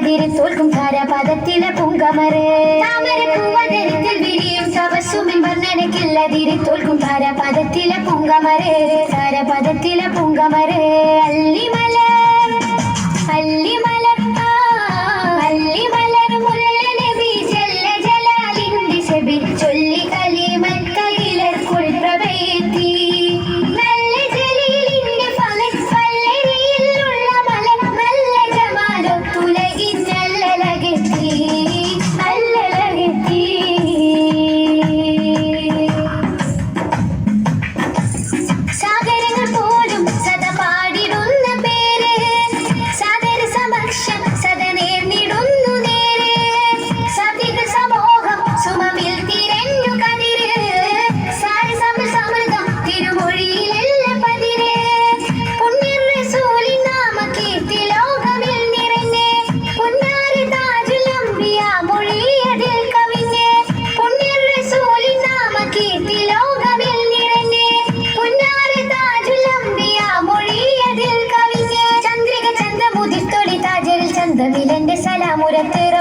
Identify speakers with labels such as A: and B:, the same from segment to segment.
A: കതിരിൽ തോൽക്കും ഖരപദത്തിലെ പൂങ്കമറ് താമരപ്പൂവതരത്തിൽ വിരിയും തപസ്സുമിൻ വർണനക്കില്ലതിരി തോൽക്കും ഖരപദത്തിലെ പൂങ്കമറ് ഖരപദത്തിലെ പൂങ്കമറ് അല്ലി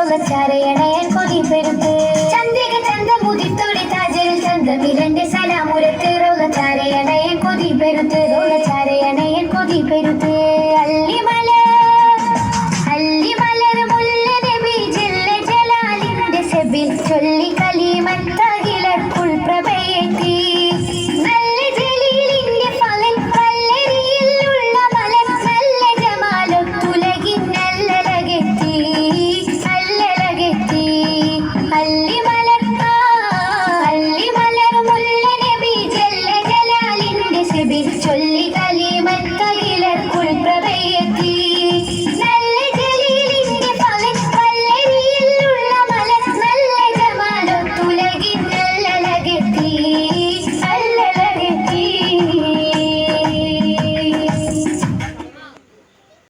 A: வச்சாரு இடையன் கொதி பெருத்து. சந்திரிக தந்த முதித்தோடி தாஜரில் தந்த இரண்டு சலாம் உரத்து. ரோகச்சாரு இடையன் கொதி பெருத்து. ரோகச்சாரு இடையன் கொதி பெருத்து. அள்ளி மலர் அள்ளி மலர் முல்லை நபி ஜலாலின் செவில் சொல்லி களி மத்தார்